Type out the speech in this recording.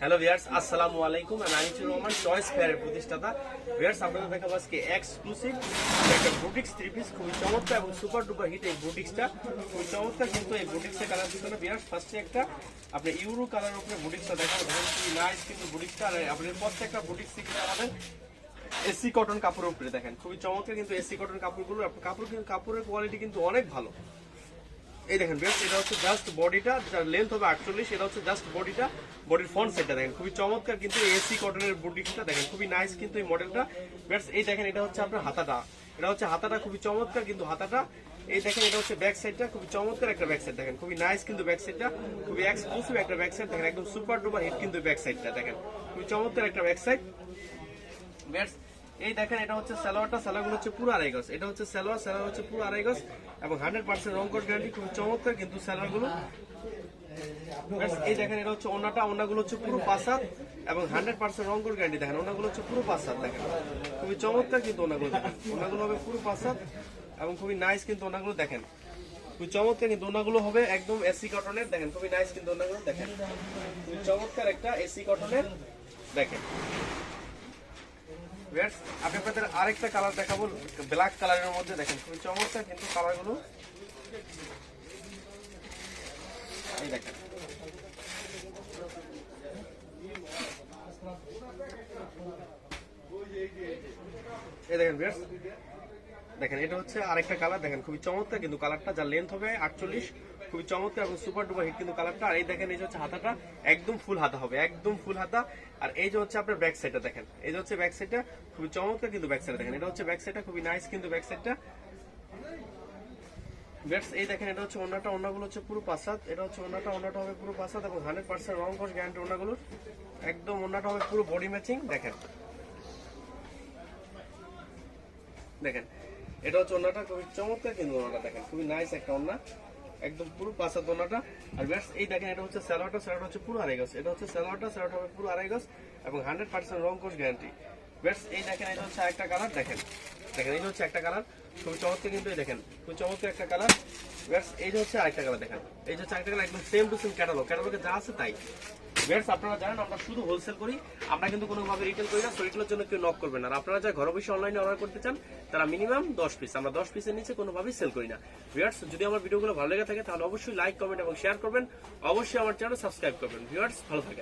Hello viewers আসসালামু আলাইকুম আমি আনিসুর রহমান চয়েস ফেয়ারের প্রতিষ্ঠাতা ভিয়ার্স আপনাদের দেখাবো আজকে এক্সক্লুসিভ একটা বুটিক্স থ্রি পিস খুবই চমৎকার এবং সুপার ডুপার হিট এই বুটিক্সটা খুবই চমৎকার কিন্তু এই বুটিক্সের কালার দিতে ভিয়ার্স ফার্স্টে একটা আপনি ইউরো কালার উপরে বুটিক্সটা দেখাবো। খুবই নাইস কিন্তু বুটিক্সটা আর আপনাদের প্রত্যেকটা বুটিক্স কিন্তু আমাদের এসি কটন কাপড়ের উপরে দেখেন। খুবই চমৎকার কিন্তু এসি কটন কাপড়গুলো। কাপড় কিন্তু কাপড়ের কোয়ালিটি কিন্তু অনেক ভালো। এই দেখেন বেশ, এটা হচ্ছে জাস্ট বডিটা যার লেন্থ হবে আটচল্লিশ, এটা হচ্ছে জাস্ট বডিটা বডির ফ্রন্ট সাইডটা দেখেন। খুবই চমৎকার কিন্তু এসি কটনের বুটিকটা দেখেন, খুবই নাইস কিন্তু এই মডেলটা বেশ, এই দেখেন, এটা হচ্ছে আপনার হাতাটা। এটা হচ্ছে হাতাটা খুবই চমৎকার কিন্তু হাতাটা। এই দেখেন, এটা হচ্ছে ব্যাক সাইডটা খুবই চমৎকার একটা ব্যাক সাইড দেখেন। খুবই নাইস কিন্তু ব্যাক সাইডটা খুবই এক্সক্লুসিভ একটা ব্যাক সাইড দেখেন, একদম সুপার ডুপার হিট কিন্তু ব্যাক সাইডটা দেখেন। খুবই চমৎকার একটা ব্যাক সাইড বেশ এই দেখেন এটা হচ্ছে সালোয়ারটা। সালোয়ারগুলো হচ্ছে পুরো আড়াই গজ। এটা হচ্ছে সালোয়ার সালোয়ার হচ্ছে পুরো আড়াই গজ এবং হান্ড্রেড পার্সেন্ট রংকট গ্যারান্টি খুব চমৎকার কিন্তু সালোয়ারগুলো ব্যাস, এই দেখেন এটা হচ্ছে ওনাটা ওনাগুলো হচ্ছে পুরো পাসাদ এবং হান্ড্রেড পার্সেন্ট রংকট গ্যারান্টি। দেখেন ওনাগুলো হচ্ছে পুরো পাসাদ দেখেন। খুবই চমৎকার কিন্তু ওনাগুলো দেখেন। ওনাগুলো হবে পুরো পাসাদ এবং খুবই নাইস কিন্তু ওনাগুলো দেখেন। খুবই চমৎকার কিন্তু ওনাগুলো হবে একদম এসি কটনের। দেখেন খুবই নাইস কিন্তু ওনাগুলো দেখেন। খুবই চমৎকার একটা এসি কটনের। দেখেন। ভিউয়ার্স, আমি আপনাদের আরেকটা কালার দেখাবো ব্ল্যাক কালারের মধ্যে দেখেন খুবই চমৎকার কিন্তু কালারগুলো এই এই দেখেন দেখেন, এটা হচ্ছে আরেকটা কালার দেখেন, খুবই চমৎকার কিন্তু কালারটা যার লেন্থ হবে আটচল্লিশ, খুবই চমৎকার এবং সুপার ডুপার হিট কিন্তু কালারটা আর এই দেখেন, এই যে হচ্ছে হাতাটা, একদম ফুল হাতা হবে, একদম ফুল হাতা। আর এই যে হচ্ছে আপনার ব্যাক সাইডটা দেখেন, এই যে হচ্ছে ব্যাক সাইডটা খুবই চমৎকার কিন্তু ব্যাক সাইডটা দেখেন। এটা হচ্ছে ব্যাক সাইডটা খুবই নাইস কিন্তু ব্যাক সাইডটা বেটস এই দেখেন, এটা হচ্ছে ওনাটা ওনাগুলো হচ্ছে পুরো পাসাদ এটা হচ্ছে ওনাটা ওনাটা হবে পুরো পাসাদ এবং হান্ড্রেড পার্সেন্ট রং কস গ্যারান্টি ওনাগুলো একদম ওনাটা হবে পুরো বডি ম্যাচিং দেখেন। দেখেন এটা হচ্ছে ওনাটা খুবই চমৎকার কিন্তু ওনাটা দেখেন, খুবই নাইস একটা ওনা একদম পুরো পাঁচা দোনাটা আর ব্যাস, এই দেখেন, এটা হচ্ছে স্যালোয়ারটা স্যালোয়ার হচ্ছে পুরো আড়াই গজ। এটা হচ্ছে স্যালোয়ারটা স্যালোয়ারটা হবে পুরো আড়াই গজ এবং হান্ড্রেড পার্সেন্ট রং কোর্স গ্যারান্টি ব্যাস, এই দেখেন, এটা হচ্ছে একটা কালার দেখেন। দেখেন, এই হচ্ছে একটা কালার খুবই চমৎকার কিন্তু এই দেখেন, খুবই চমৎকার একটা কালার ব্যাস, এই হচ্ছে আরেকটা কালার দেখেন। এই হচ্ছে আরেকটা কালার একদম সেম টু সেম ক্যাটালগ ক্যাটালগে যা আছে তাই। ভিউয়ার্স আপনারা জানেন আমরা শুধু হোলসেল করি, আমরা কিন্তু কোনোভাবে রিটেল করি না শরীরের জন্য কেউ নক করবেন আর আপনারা যা ঘরে বসে অনলাইনে অর্ডার করতে চান, তারা মিনিমাম দশ পিস আমরা দশ পিসের নিচে কোনোভাবেই সেল করি না। ভিউয়ার্স যদি আমার ভিডিওগুলো ভালো লেগে থাকে, তাহলে অবশ্যই লাইক কমেন্ট এবং শেয়ার করবেন। অবশ্যই আমার চ্যানেল সাবস্ক্রাইব করবেন। ভিউয়ার্স ভালো থাকেন।